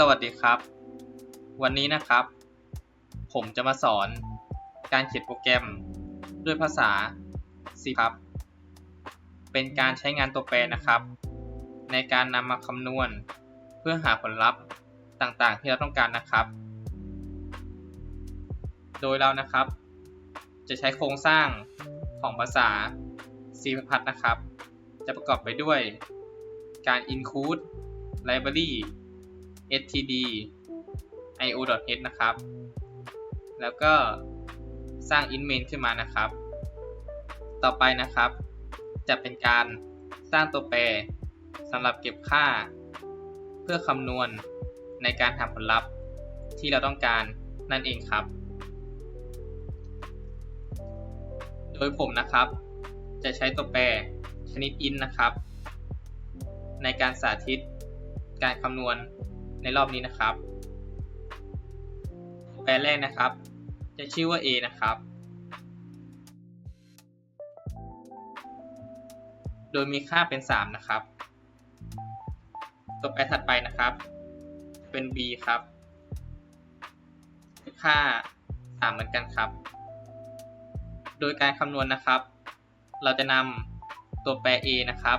สวัสดีครับ วันนี้นะครับ ผมจะมาสอนการเขียนโปรแกรมด้วยภาษา C ครับ เป็นการใช้งานตัวแปรนะครับ ในการนำมาคำนวณ เพื่อหาผลลัพธ์ต่างๆ ที่เราต้องการนะครับ โดยเรานะครับ จะใช้โครงสร้างของภาษา C++ นะครับ จะประกอบไปด้วยการ include library std io.h นะครับ แล้วก็สร้าง int main ขึ้นมานะครับ ต่อไปนะครับ จะเป็นการสร้างตัวแปรสำหรับเก็บค่า เพื่อคำนวณในการหาผลลัพธ์ที่เราต้องการนั่นเองครับ โดยผมนะครับ จะใช้ตัวแปรชนิด int นะครับ ในการสาธิตการคำนวณ ในรอบนี้นะครับแปรแรกนะครับ จะชื่อว่า a นะครับ โดยมีค่าเป็น 3 นะครับ ตัวแปรถัดไปนะครับ เป็น b ครับ ค่า 3 เหมือนกันครับ โดยการคำนวณนะครับ เราจะนำตัวแปร a นะครับ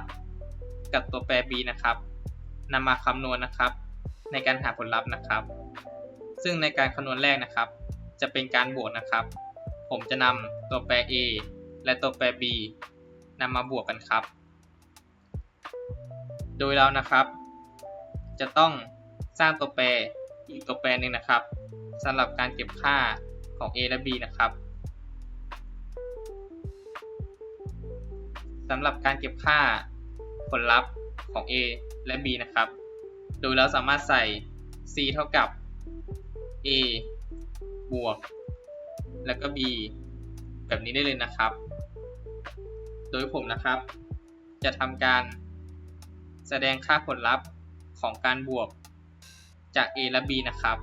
กับตัวแปร b นะครับนำมาคำนวณนะครับ ในการหาผลลัพธ์นะครับ ซึ่งในการคำนวณแรกนะครับ จะเป็นการบวกนะครับ ผมจะนำตัวแปร a และตัวแปร b นำมาบวกกันครับ โดยเรานะครับ จะต้องสร้างตัวแปรอีกตัวแปรหนึ่งนะครับสำหรับการเก็บค่าของ a และ b นะครับสำหรับการเก็บค่าผลลัพธ์ของ a และ b นะครับ ดยเราสามารถใส่ c เท่ากับ a บวก แล้วก็ b แบบนี้ได้เลยนะครับ โดยผมนะครับ จะทำการแสดงค่าผลลัพธ์ของการบวกจาก a และ b นะครับ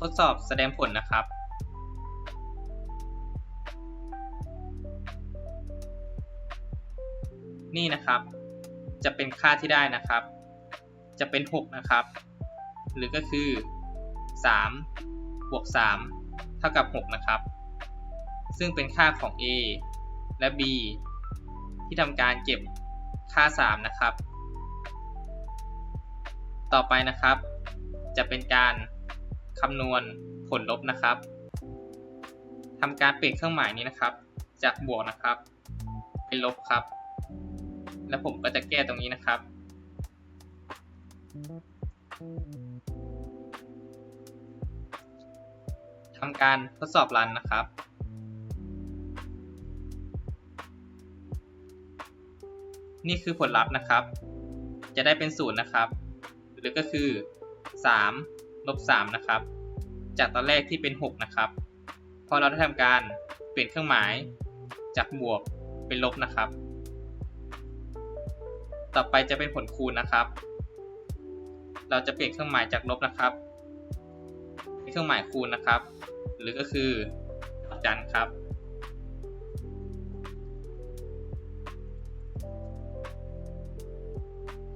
ทดสอบแสดงผลนะครับ นี่นะครับ จะเป็นค่าที่ได้นะครับ จะเป็น 6 นะครับ หรือก็คือ3บวก3เท่ากับ 6 นะครับ ซึ่งเป็นค่าของ a และ b ที่ทำการเก็บค่า 3 นะครับ ต่อไปนะครับ จะเป็นการคำนวณผลลบนะครับทำการเปลี่ยนเครื่องหมายนี้นะครับ จากบวกนะครับ เป็นลบครับ แล้วผมก็จะแก้ตรงนี้นะครับ ทำการทดสอบรันนะครับ นี่คือผลลัพธ์นะครับ จะได้เป็นศูนย์นะครับ หรือก็คือ3ลบ3นะครับ จากตอนแรกที่เป็น 6 นะครับพอเราได้ทำการเปลี่ยนเครื่องหมายจากบวกเป็นลบนะครับ ต่อไปจะเป็นผลคูณนะครับ เราจะเปลี่ยนเครื่องหมายจากลบนะครับเป็นเครื่องหมายคูณนะครับ หรือก็คือจันครับ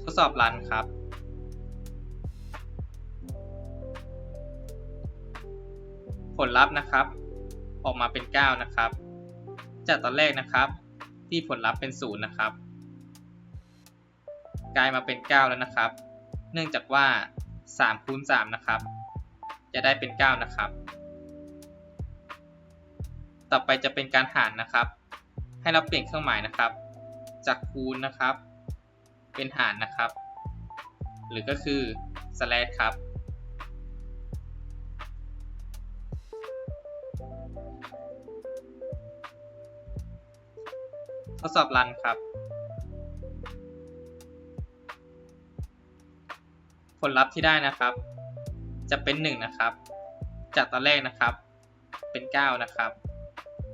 ทดสอบรันครับผลลัพธ์นะครับ ออกมาเป็น 9 นะครับ จากตอนแรกนะครับ ที่ผลลัพธ์เป็น 0 นะครับ กลายมาเป็น 9 แล้วนะครับ เนื่องจากว่า3คูณ3นะครับ จะได้เป็น 9 นะครับ ต่อไปจะเป็นการหารนะครับ ให้เราเปลี่ยนเครื่องหมายนะครับ จากคูณนะครับ เป็นหารนะครับ หรือก็คือ slash ครับทดสอบรันครับ ผลลัพธ์ที่ได้นะครับ จะเป็น 1 นะครับ จากตอนแรกนะครับ เป็น 9 นะครับ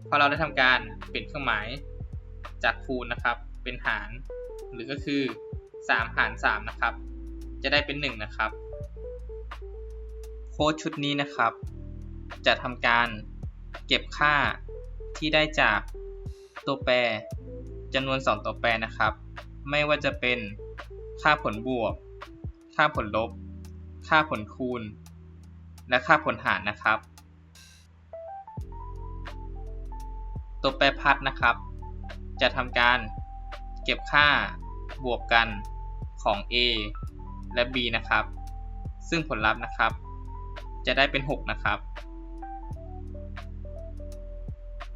พอเราได้ทำการเปลี่ยนเครื่องหมาย จากคูณนะครับ เป็นหาร หรือก็คือ 3 หาร 3 นะครับ จะได้เป็น 1 นะครับโค้ดชุดนี้นะครับ จะทำการเก็บค่าที่ได้จากตัวแปรจำนวน 2 ตัวแปรนะครับ ไม่ว่าจะเป็นค่าผลบวก ค่าผลลบ ค่าผลคูณ และค่าผลหารนะครับ ตัวแปรพัดนะครับ จะทำการเก็บค่าบวกกันของ a และ b นะครับ ซึ่งผลลัพธ์นะครับ จะได้เป็น 6 นะครับ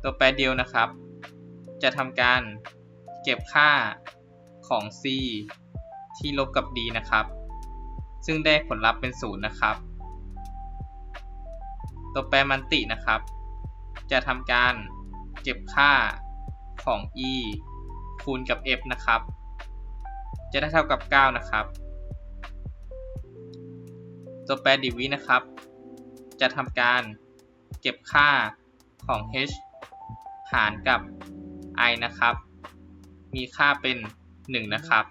ตัวแปรเดียวนะครับ จะทำการเก็บค่าของ c ที่ลบกับ d นะครับ ซึ่งได้ผลลัพธ์เป็น0นะครับ ตัวแปรมันตินะครับ จะทำการเก็บค่าของ e คูณกับ f นะครับ จะได้เท่ากับ 9 นะครับ ตัวแปรดิวินะครับ จะทำการเก็บค่าของ h หารกับ i นะครับ มีค่าเป็น 1 นะครับ